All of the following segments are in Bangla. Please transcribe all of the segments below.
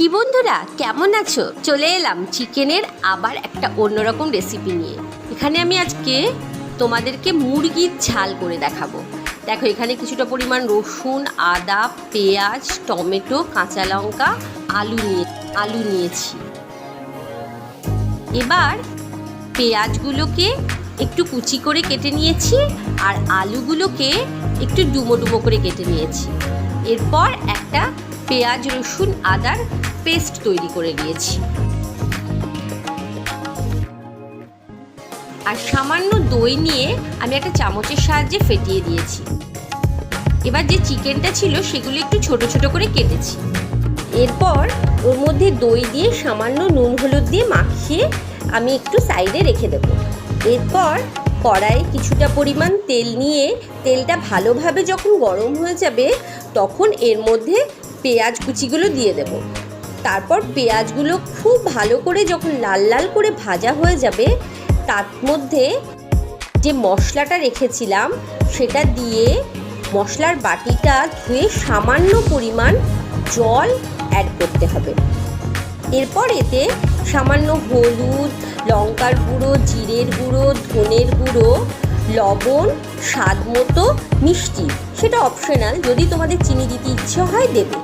কি বন্ধুরা, কেমন আছো? চলে এলাম চিকেনের আবার একটা অন্যরকম রেসিপি নিয়ে। এখানে আমি আজকে তোমাদেরকে মুরগির ঝাল করে দেখাবো। দেখো, এখানে কিছুটা পরিমাণ রসুন, আদা, পেঁয়াজ, টমেটো, কাঁচা লঙ্কা, আলু নিয়ে, আলু নিয়েছি। এবার পেঁয়াজগুলোকে একটু কুচি করে কেটে নিয়েছি আর আলুগুলোকে একটু ডুমো ডুমো করে কেটে নিয়েছি। এরপর একটা পেঁয়াজ, রসুন, আদার পেস্ট তৈরি করে নিয়েছি। আর সামান্য দই নিয়ে আমি একটা চামচের সাহায্যে ফেটিয়ে দিয়েছি। এবার যে চিকেনটা ছিল সেগুলো একটু ছোট ছোট করে কেটেছি। এরপর ওর মধ্যে দই দিয়ে সামান্য নুন হলুদ দিয়ে মাখিয়ে আমি একটু সাইডে রেখে দেব। এরপর কড়াই কিছুটা পরিমাণ তেল নিয়ে তেলটা ভালোভাবে যখন গরম হয়ে যাবে তখন এর মধ্যে পেঁয়াজ কুচিগুলো দিয়ে দেব। তারপর পেঁয়াজগুলো খুব ভালো করে যখন লাল লাল করে ভাজা হয়ে যাবে, তার মধ্যে যে মশলাটা রেখেছিলাম, সেটা দিয়ে মশলার বাটিটা ধুয়ে সামান্য পরিমাণ জল অ্যাড করতে হবে। এরপর এতে সামান্য হলুদ, লঙ্কার গুঁড়ো, জিরের গুঁড়ো, ধনের গুঁড়ো, লবণ, স্বাদ মতো মিষ্টি, সেটা অপশনাল যদি তোমাদের চিনি দিতে ইচ্ছে হয় দেবে।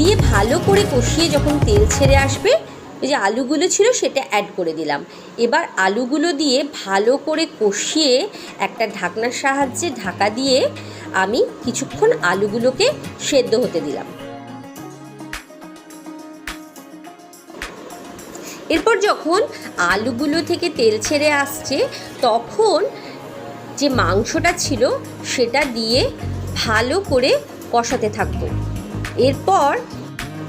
দিয়ে ভালো করে কষিয়ে যখন তেল ছেড়ে আসবে যে আলুগুলো ছিল সেটা অ্যাড করে দিলাম। এবার আলুগুলো দিয়ে ভালো করে কষিয়ে একটা ঢাকনার সাহায্যে ঢাকা দিয়ে আমি কিছুক্ষণ আলুগুলোকে সেদ্ধ হতে দিলাম। এরপর যখন আলুগুলো থেকে তেল ছেড়ে আসছে, তখন যে মাংসটা ছিল সেটা দিয়ে ভালো করে কষাতে থাকব। এরপর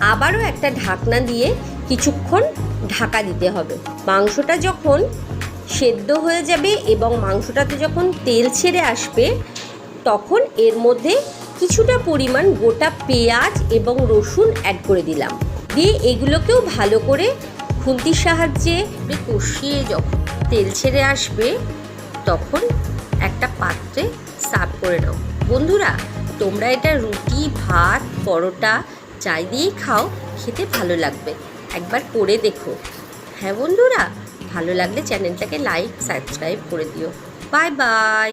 আবারও একটা ঢাকনা দিয়ে কিছুক্ষণ ঢাকা দিতে হবে। মাংসটা যখন সেদ্ধ হয়ে যাবে এবং মাংসটাতে যখন তেল ছেড়ে আসবে, তখন এর মধ্যে কিছুটা পরিমাণ গোটা পেঁয়াজ এবং রসুন অ্যাড করে দিলাম। দিয়ে এগুলোকেও ভালো করে খুন্তির সাহায্যে কষিয়ে যখন তেল ছেড়ে আসবে, তখন একটা পাত্রে সার্ভ করে নাও। বন্ধুরা তোমরা এটা রুটি, ভাত, পরোটা, চাই দিয়েই খাও, খেতে ভালো লাগবে। একবার করে দেখো। হ্যাঁ বন্ধুরা, ভালো লাগলে চ্যানেলটাকে লাইক, সাবস্ক্রাইব করে দিও। Bye bye.